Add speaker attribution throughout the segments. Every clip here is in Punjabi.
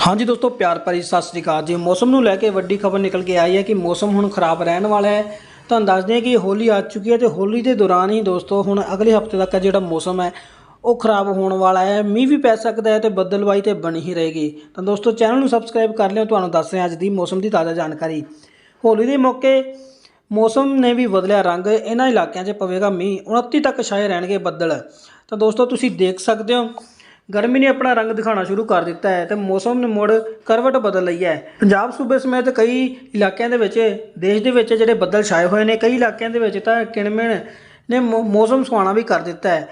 Speaker 1: ਹਾਂਜੀ ਦੋਸਤੋ, ਪਿਆਰ ਭਰੀ ਸਤਿ ਸ੍ਰੀ ਅਕਾਲ ਜੀ। ਮੌਸਮ ਨੂੰ ਲੈ ਕੇ ਵੱਡੀ ਖਬਰ ਨਿਕਲ ਕੇ ਆਈ ਹੈ ਕਿ ਮੌਸਮ ਹੁਣ ਖਰਾਬ ਰਹਿਣ ਵਾਲਾ ਹੈ। ਤੁਹਾਨੂੰ ਦੱਸਦੇ ਹਾਂ ਕਿ ਹੋਲੀ ਆ ਚੁੱਕੀ ਹੈ ਤੇ ਹੋਲੀ ਦੇ ਦੌਰਾਨ ਹੀ ਦੋਸਤੋ, ਹੁਣ ਅਗਲੇ ਹਫ਼ਤੇ ਤੱਕ ਜਿਹੜਾ ਮੌਸਮ ਹੈ, ਉਹ ਖਰਾਬ ਹੋਣ ਵਾਲਾ ਹੈ। ਮੀਂਹ ਵੀ ਪੈ ਸਕਦਾ ਹੈ ਤੇ ਬੱਦਲਵਾਈ ਤੇ ਬਣੀ ਹੀ ਰਹੇਗੀ। ਤਾਂ ਦੋਸਤੋ, ਚੈਨਲ ਨੂੰ ਸਬਸਕ੍ਰਾਈਬ ਕਰ ਲਿਓ। ਤੁਹਾਨੂੰ ਦੱਸ ਰਿਹਾ ਅੱਜ ਦੀ ਮੌਸਮ ਦੀ ਤਾਜ਼ਾ ਜਾਣਕਾਰੀ। ਹੋਲੀ ਦੇ ਮੌਕੇ ਮੌਸਮ ਨੇ ਵੀ ਬਦਲਿਆ ਰੰਗ। ਇਹਨਾਂ ਇਲਾਕਿਆਂ 'ਚ ਪਵੇਗਾ ਮੀਂਹ। 29 ਤੱਕ ਛਾਏ ਰਹਿਣਗੇ ਬੱਦਲ। ਤਾਂ ਦੋਸਤੋ, ਤੁਸੀਂ ਦੇਖ ਸਕਦੇ ਹੋ ਗਰਮੀ ਨੇ ਆਪਣਾ ਰੰਗ ਦਿਖਾਉਣਾ ਸ਼ੁਰੂ ਕਰ ਦਿੱਤਾ ਹੈ ਤੇ ਮੌਸਮ ਨੇ ਮੁੜ ਕਰਵਟ ਬਦਲ ਲਈ ਹੈ। ਪੰਜਾਬ ਸੂਬੇ ਸਮੇਤ ਕਈ ਇਲਾਕਿਆਂ ਦੇ ਵਿੱਚ, ਦੇਸ਼ ਦੇ ਵਿੱਚ ਜਿਹੜੇ ਬੱਦਲ ਛਾਏ ਹੋਏ ਨੇ, ਕਈ ਇਲਾਕਿਆਂ ਦੇ ਵਿੱਚ ਤਾਂ ਕਿਣਮਿਣ ਨੇ ਮੌ- ਮੌਸਮ ਸੁਹਾਣਾ ਵੀ ਕਰ ਦਿੱਤਾ ਹੈ।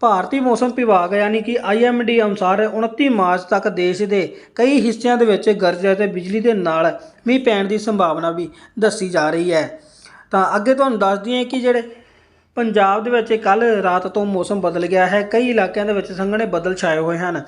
Speaker 1: ਭਾਰਤੀ ਮੌਸਮ ਵਿਭਾਗ ਯਾਨੀ ਕਿ ਆਈਐਮਡੀ ਅਨੁਸਾਰ 29 ਮਾਰਚ ਤੱਕ ਦੇਸ਼ ਦੇ ਕਈ ਹਿੱਸਿਆਂ ਦੇ ਵਿੱਚ ਗਰਜ ਅਤੇ ਬਿਜਲੀ ਦੇ ਨਾਲ ਮੀਂਹ ਪੈਣ ਦੀ ਸੰਭਾਵਨਾ ਵੀ ਦੱਸੀ ਜਾ ਰਹੀ ਹੈ। ਤਾਂ ਅੱਗੇ ਤੁਹਾਨੂੰ ਦੱਸ ਦਈਏ ਕਿ ਜਿਹੜੇ ਪੰਜਾਬ ਦੇ ਵਿੱਚ ਕੱਲ ਰਾਤ ਤੋਂ ਮੌਸਮ ਬਦਲ ਗਿਆ ਹੈ। ਕਈ ਇਲਾਕਿਆਂ ਦੇ ਵਿੱਚ ਸੰਘਣੇ ਬੱਦਲ ਛਾਏ ਹੋਏ ਹਨ।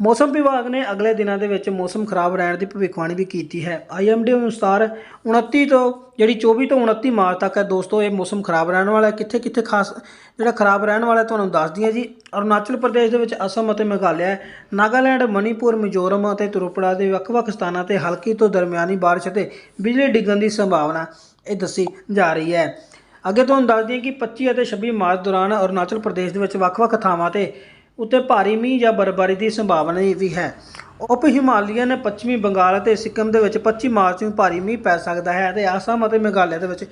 Speaker 1: ਮੌਸਮ ਵਿਭਾਗ ਨੇ ਅਗਲੇ ਦਿਨਾਂ ਦੇ ਵਿੱਚ ਮੌਸਮ ਖਰਾਬ ਰਹਿਣ ਦੀ ਭਵਿੱਖਬਾਣੀ ਵੀ ਕੀਤੀ ਹੈ। ਆਈਐਮਡੀ ਅਨੁਸਾਰ 29 ਤੋਂ ਜਿਹੜੀ 24 ਤੋਂ 29 ਮਾਰਚ ਤੱਕ ਹੈ। ਦੋਸਤੋ, ਇਹ ਮੌਸਮ ਖਰਾਬ ਰਹਿਣ ਵਾਲਾ ਹੈ। ਕਿੱਥੇ ਕਿੱਥੇ ਖਾਸ ਜਿਹੜਾ ਖਰਾਬ ਰਹਿਣ ਵਾਲਾ ਤੁਹਾਨੂੰ ਦੱਸ ਦਈਏ ਜੀ। ਅਰੁਣਾਚਲ ਪ੍ਰਦੇਸ਼ ਦੇ ਵਿੱਚ ਅਸਮ ਅਤੇ ਮੇਘਾਲਿਆ ਨਾਗਾਲੈਂਡ, ਮਣੀਪੁਰ, ਮਿਜ਼ੋਰਮ ਅਤੇ ਤ੍ਰਿਪੁਰਾ ਦੇ ਵੱਖ-ਵੱਖ ਸਥਾਨਾਂ ਤੇ ਹਲਕੀ ਤੋਂ ਦਰਮਿਆਨੀ ਬਾਰਿਸ਼ ਅਤੇ ਬਿਜਲੀ ਡਿੱਗਣ ਦੀ ਸੰਭਾਵਨਾ ਇਹ ਦੱਸੀ ਜਾ ਰਹੀ ਹੈ। ਅੱਗੇ ਤੁਹਾਨੂੰ ਦੱਸ ਦਈਏ ਕਿ 25 ਅਤੇ 26 ਮਾਰਚ ਦੌਰਾਨ ਅਰੁਣਾਚਲ ਪ੍ਰਦੇਸ਼ ਦੇ ਵਿੱਚ ਵੱਖ-ਵੱਖ ਥਾਵਾਂ ਤੇ ਉੱਤੇ ਭਾਰੀ ਮੀਂਹ ਜਾਂ ਬਰਫ਼ਬਾਰੀ ਦੀ ਸੰਭਾਵਨਾ ਵੀ ਹੈ। ਉਪ ਹਿਮਾਲੀਅਨ, ਪੱਛਮੀ ਬੰਗਾਲ ਅਤੇ ਸਿੱਕਮ ਦੇ ਵਿੱਚ 25 ਮਾਰਚ ਨੂੰ ਭਾਰੀ ਮੀਂਹ ਪੈ ਸਕਦਾ ਹੈ ਅਤੇ ਆਸਾਮ ਅਤੇ ਮੇਘਾਲਿਆ ਦੇ ਵਿੱਚ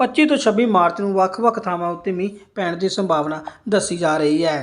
Speaker 1: 25 ਤੋਂ 26 ਮਾਰਚ ਨੂੰ ਵੱਖ-ਵੱਖ ਥਾਵਾਂ ਉੱਤੇ ਮੀਂਹ ਪੈਣ ਦੀ ਸੰਭਾਵਨਾ ਦੱਸੀ ਜਾ ਰਹੀ ਹੈ।